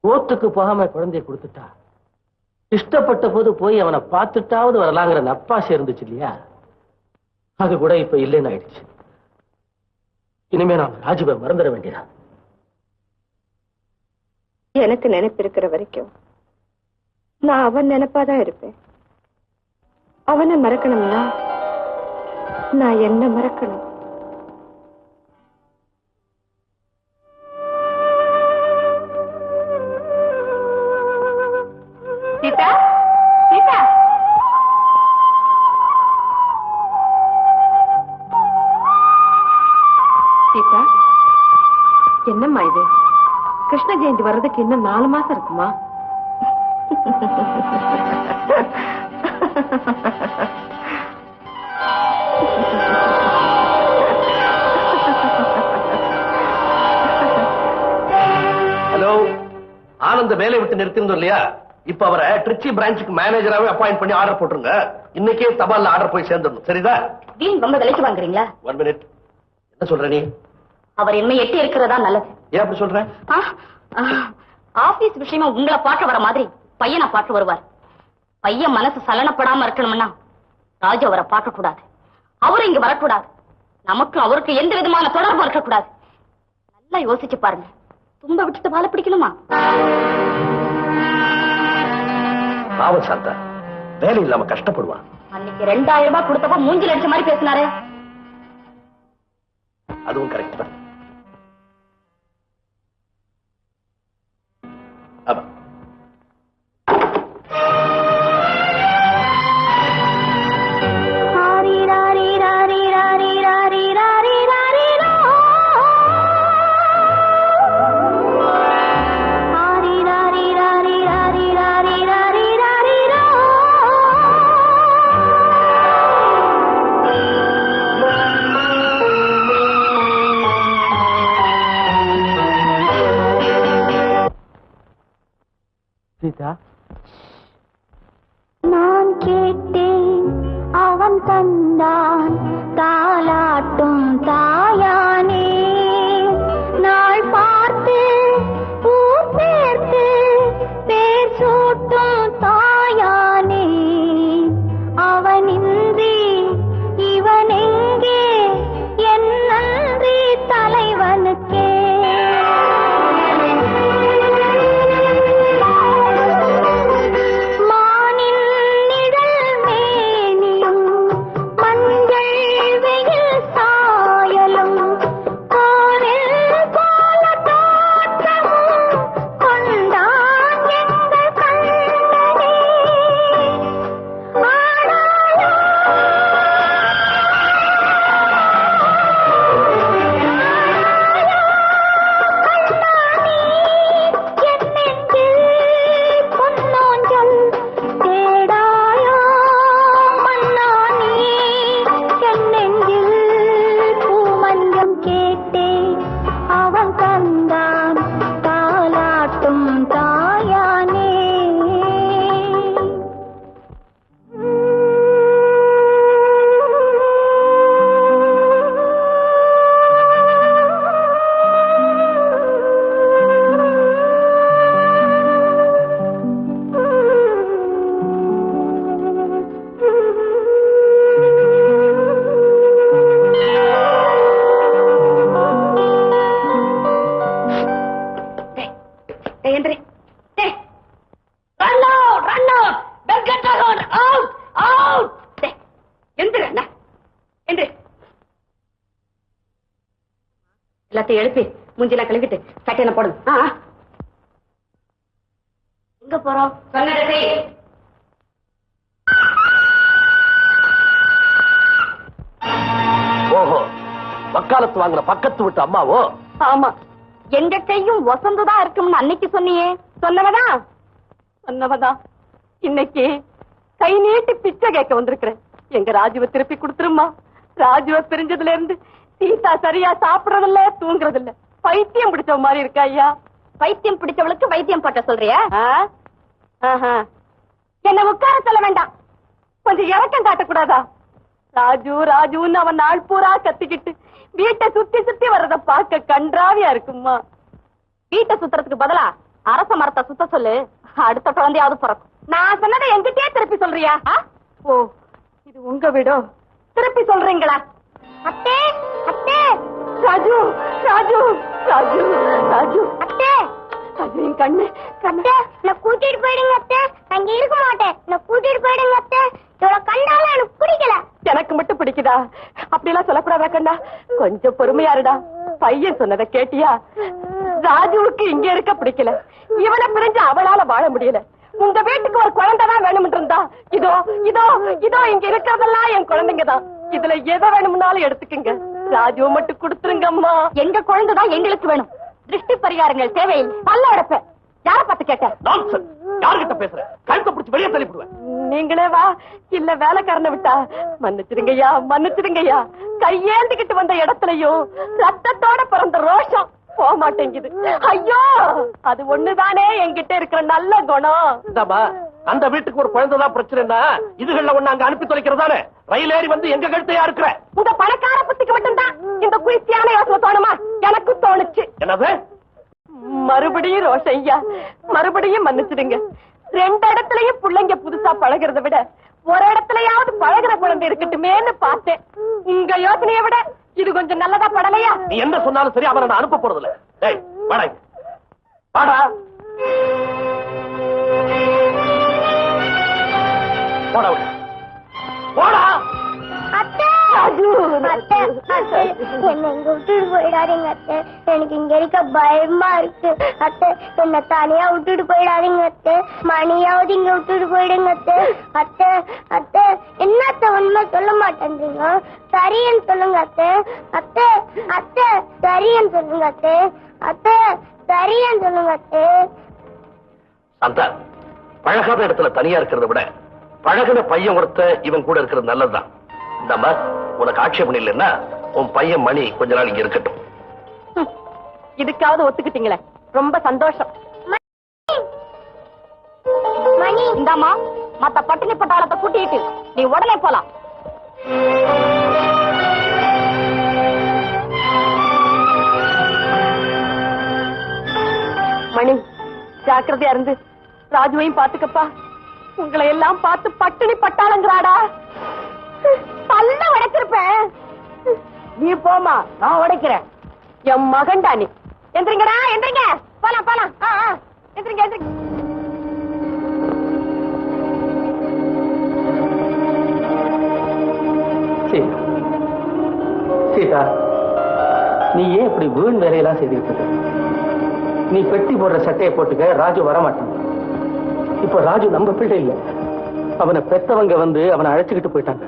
கோத்துக்கு போகாம குழந்தைய கொடுத்துட்டா? இஷ்டப்பட்ட போது போய் அவனை பார்த்துட்டாவது வரலாங்கிற நப்பாசை இருந்துச்சு இல்லையா? அது கூட இப்ப இல்லைன்னு ஆயிடுச்சு. இனிமே நாம ராஜுவை மறந்துட வேண்டியதா? எனக்கு நினைப்பு இருக்கிற வரைக்கும் நான் அவன் நினைப்பாதான் இருப்பேன். அவனை மறக்கணும்னா நான் என்ன மறக்கணும்? என்னம்மா இது? கிருஷ்ண ஜெயந்தி வர்றதுக்கு இன்னும் நாலு மாசம் இருக்குமா? ஹலோ ஆனந்த வேலையை விட்டு நிறுத்திருந்தோம் இல்லையா? இப்ப அவரை திருச்சி பிரான்ச்சுக்கு மேனேஜராவே அப்பாயிண்ட் பண்ணி ஆர்டர் போட்டுருங்க. இன்னைக்கே தபால்ல ஆர்டர் போய் சேர்ந்துடணும். சரிதா? வீண் ரொம்ப விலைக்கு வாங்குறீங்களா? ஒன் மினிட் என்ன சொல்ற நீ? அவர் என்ன எட்டி இருக்கிறதா நல்லது. ஏன் அப்படி சொல்ற? ஆ, ஆ, ஆபீஸ் விஷயமா உங்களை பார்க்க வர மாதிரி பையனை பார்க்க வருவார். பையன் மனசு சலனப்படாம இருக்கணும்னா ராஜு அவரை பார்க்க கூடாது அவரும் இங்க வரக்கூடாது. நமக்கு அவருக்கு எந்த விதமான தொடர்பும் இருக்கக்கூடாது. நல்லா யோசிச்சு பாருங்க. தும்ப விட்டுட்டு வாழ பிடிக்கணுமா? பாவம் சாந்தா. வேலை இல்லாம கஷ்டப்படுவான். அன்னைக்கு ரெண்டாயிரம் ரூபாய் கொடுத்தப்ப மூஞ்சில் அடிச்ச மாதிரி பேசினாரு. அதுவும் கரெக்ட் தான். சீதா? நான் கேட்டேன் அவன் தந்தான் தாலாட்டும் தா எல்லாத்தையும் எழுப்பி மூஞ்சில கழுவிட்டு சட்டையில ஆ. எங்க போறோம் சொன்னதை ஓஹோ. வக்காலத்து வாங்கின பக்கத்து விட்டு அம்மாவோ? ஆமா. எங்க கையும் வசந்துதான் இருக்கும்னு அன்னைக்கு சொன்னியே. சொன்னவதா? சொன்னவதா. இன்னைக்கு கை நீட்டி பிச்சை கேட்க வந்திருக்கிறேன். எங்க ராஜுவை திருப்பி கொடுத்துருமா ராஜுவை பிரிஞ்சதுல இருந்து சீதா சரியா சாப்பிடறதில்ல தூங்குறதில்ல. பைத்தியம் பிடிச்ச மாதிரி இருக்கா ஐயா. பைத்தியம் பிடிச்சவளுக்கு வைத்தியம் போட்ட சொல்றியா? ஆஹா. என்ன உட்கார சொல்ல வேண்டாம். கொஞ்சம் இறக்கம் காட்டக்கூடாதா? ராஜு ராஜுன்னு அவன் நாள் பூரா கத்திக்கிட்டு வீட்டை சுத்தி சுத்தி வர்றத பார்க்க கன்றாவியா இருக்குமா வீட்டை சுத்துறதுக்கு பதிலா அரச மரத்தை சுத்த சொல்லு. அடுத்த குழந்தையாவது பிறக்கும். நான் சொன்னதை எங்கிட்டயே திருப்பி சொல்றியா? ஓ இது உங்க வீடோ? திருப்பி சொல்றீங்களா? அத்தே ராஜு ராஜு ராஜு ராஜு. அத்தே! ராஜு என் கண்ணு கண்ணு. நான் கூட்டிட்டு போயிடுங்க அத்தை. இங்க இருக்க மாட்டேன். நான் கூட்டிட்டு போயிடுங்க அத்தை. இவ்வளவு கண்டாலும் எனக்கு பிடிக்கல. எனக்கு மட்டும் பிடிக்குதா? அப்படியெல்லாம் சொல்லக்கூடாதா கண்ணா? கொஞ்சம் பொறுமையா இருடா. பையன் சொன்னதை கேட்டியா? ராஜுவுக்கு இங்க இருக்க பிடிக்கல. இவனை பிரிஞ்சு அவளால வாழ முடியல. உங்க வீட்டுக்கு ஒரு குழந்தைதான் வேணும் இருந்தா இதோ இதோ இதோ இங்க இருக்கிறதெல்லாம் என் குழந்தைங்க தான் இதுல எதை வேணும்னாலும் எடுத்துக்கங்க. ராஜுவை மட்டும் கொடுத்துருங்கம்மா. எங்க குழந்தைதான் எங்களுக்கு வேணும். திருஷ்டி பரிகாரங்கள் தேவையில்லை. பல்ல அடப்ப யார பார்த்து கேட்ட யார்கிட்ட பேசுற? கழுத்தை பிடிச்சி வெளியே தள்ளி விடுவேன் நீங்களே வா. இல்ல வேலைக்காரனை விட்டா. மன்னிச்சிடுங்கய்யா மன்னிச்சிடுங்கய்யா. கையேந்திக்கிட்டு வந்த இடத்துலயும் ரத்தத்தோட பிறந்த ரோஷம் போக மாட்டேங்குது ஐயோ! அது ஒண்ணுதானே என்கிட்ட இருக்கிற நல்ல குணம். அந்த வீட்டுக்கு ஒரு குழந்தை தான் பிரச்சனைனா இதுகள்ல ஒண்ணு அங்க அனுப்பி தொலைக்கிறதானே? ரயில் ஏறி வந்து எங்க கழுத்தையா இருக்கிற? உங்க பணக்கார புத்திக்கு மட்டும்தான் இந்த குயிர்த்தியான யோசனை தோணுமா? எனக்கு தோணுச்சு. என்னது? மறுபடியும் ரோஷையா மறுபடியும் மன்னிச்சிடுங்க. ரெண்டு இடத்துலயும் பிள்ளைங்க புதுசா பழகுறத விட ஒரு இடத்துலயாவது பழகுற குழந்தை இருக்கட்டுமேன்னு பார்த்தேன். உங்க யோசனையை விட இது கொஞ்சம் நல்லதா படலையா? நீ என்ன சொன்னாலும் சரி அவனை நான் அனுப்ப போறது இல்ல டேய் வாடா. வாடா. போடா உள்ள. போடா. என்ன இங்க விட்டுட்டு போயிடாதீங்க அத்தை. எனக்கு இங்க இருக்க பயமா இருக்கு அத்தை. என்ன தனியா விட்டுட்டு போயிடாதீங்க அத்தை. மணியாவது இங்க விட்டுட்டு போயிடுங்க அத்தை. அத்தை அத்தை. என்னத்த உண்மை சொல்ல மாட்டேன்றீங்க? சரியன்னு சொல்லுங்க அத்தை. அத்தை அத்தை. சரியன்னு சொல்லுங்க அத்தை. அத்தை சரியன்னு சொல்லுங்க அத்தை. அந்த பழகாத இடத்துல தனியா இருக்கிறத விட பழகின பையன் ஒருத்த இவன் கூட இருக்கிறது நல்லதுதான். இந்தாம்மா உனக்கு ஆட்சேபம் இல்லைன்னா உன் பையன் மணி கொஞ்ச நாள் இங்க இருக்கட்டும். இதுக்காவது ஒத்துக்கிட்டீங்களே. ரொம்ப சந்தோஷம். மணி. இந்தாமா மத்த பட்டினி பட்டாளத்தை கூட்டிட்டு நீ உடனே போலாம். மணி ஜாக்கிரதையா இருந்து ராஜுவையும் பாத்துக்கப்பா. உங்களை எல்லாம் பார்த்து பட்டினி பட்டாளங்கிறாடா பல்ல உடைச்சிருப்பேன் நீ போமா நான் உடைக்கிறேன். என் மகன்டா நீ. எந்திரிங்கடா எந்திரிங்க. போலாம் போலாம். ஆ, ஆ. எந்திரிங்க எந்திரிங்க. சீதா சீதா நீ ஏன் இப்படி வீண் வேலையெல்லாம் செய்துக்கிட்டு இருக்க? நீ பெட்டி போடுற சட்டையை போட்டுக்க ராஜு வரமாட்டான். இப்போ ராஜு நம்ம பிள்ளை இல்ல. அவனை பெத்தவங்க வந்து அவனை அழைச்சுக்கிட்டு போயிட்டாங்க.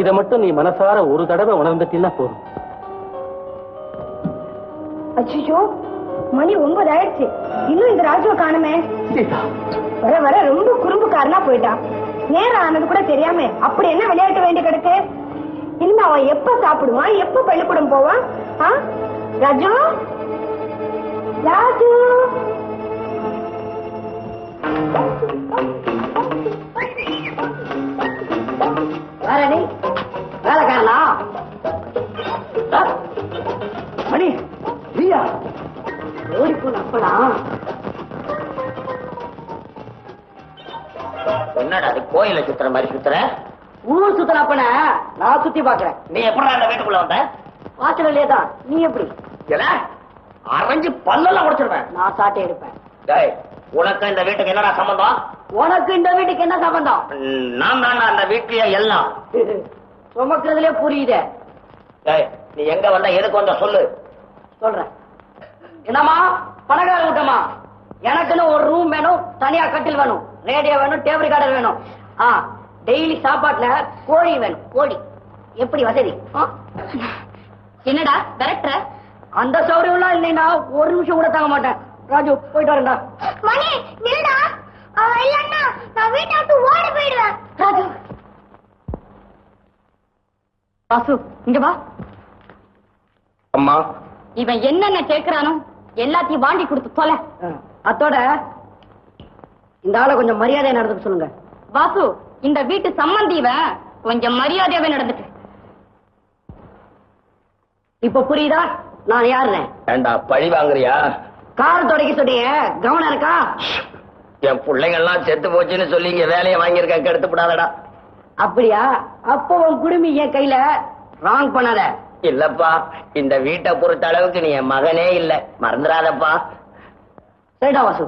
இதை மட்டும் நீ மனசார ஒரு தடவை உணர்ந்துட்டீன்னா போதும். அச்சோ மணி ஒன்பது ஆயிடுச்சு. இன்னும் இந்த ராஜுவை காணுமே. வர வர ரொம்ப குறும்புக்காரனா போயிட்டான் நேரம் ஆனது கூட தெரியாம அப்படி என்ன விளையாட்டு வேண்டி கிடக்கு? இனிமே அவன் எப்ப சாப்பிடுவான்? எப்ப பள்ளிக்கூடம் போவான்? ராஜு? ராஜு? வேலைக்காரனா? மணி நீயா? ஓடி போன அப்பலாம் என்னடா அது கோயில சுத்துற மாதிரி சுத்துற? ஊர் சுத்தன அப்பன. நான் சுத்தி பாக்குறேன். நீ எப்படா இந்த வீட்டுக்குள்ள வந்த? வாசலே தான். நீ எப்படி? அரைஞ்சு பல்லெல்லாம் உடைச்சிருவேன். நான் சாட்டை டேய் உனக்கு இந்த வீட்டுக்கு என்னடா சம்பந்தம்? உனக்கு இந்த வீட்டுக்கு என்ன சம்பந்தம்? நான் தானே அந்த வீட்லயே எல்லாம். சுமக்கிறதுலே புரியுதே. டேய் நீ எங்க வந்த எதுக்கு வந்த சொல்லு. சொல்றேன். என்னம்மா? பணக்கார கூட்டமா எனக்குன்னு ஒரு ரூம் வேணும் தனியா கட்டில் வேணும். ரேடியோ வேணும் டேபிள் ரெக்கார்டர் வேணும். ஆ டெய்லி சாப்பாட்டுல கோழி வேணும் கோழி. எப்படி வசதி? ஆ? என்னடா கரெக்டா அந்த சௌகரியம்லாம் இல்லைன்னா ஒரு நிமிஷம் கூட தாங்க மாட்டேன். ராஜு போயிட்டு வரேன்டா. மணி நில்டா இல்லன்னா நான் வீட்டை விட்டு ஓடி போயிடுவேன். ராஜு. வாசு இங்க வா. அம்மா. இவன் என்னென்ன கேக்குறானோ எல்லாத்தையும் வாங்கி கொடுத்து தொலை. அத்தோட இந்த ஆளை கொஞ்சம் மரியாதையா நடந்துக்க சொல்லுங்க. வாசு இந்த வீட்டு சம்மந்தி இவன் கொஞ்சம் மரியாதையாவே நடந்துட்டு இப்ப புரியுதா? நான் யாருன்னு ஏண்டா பழி வாங்குறியா? கார் துடைக்க சொன்னீங்க. கவனம் இருக்கா? என் பிள்ளைங்க எல்லாம் செத்து போச்சுன்னு சொல்லி இங்க வேலையை வாங்கியிருக்க கெடுத்து விடாதடா அப்படியா? அப்போ உன் குடுமி என் கையில ராங் பண்ணாத. இல்லப்பா இந்த வீட்டை பொறுத்த அளவுக்கு நீ என் மகனே இல்ல. மறந்துடாதப்பா. சரிடா வாசு.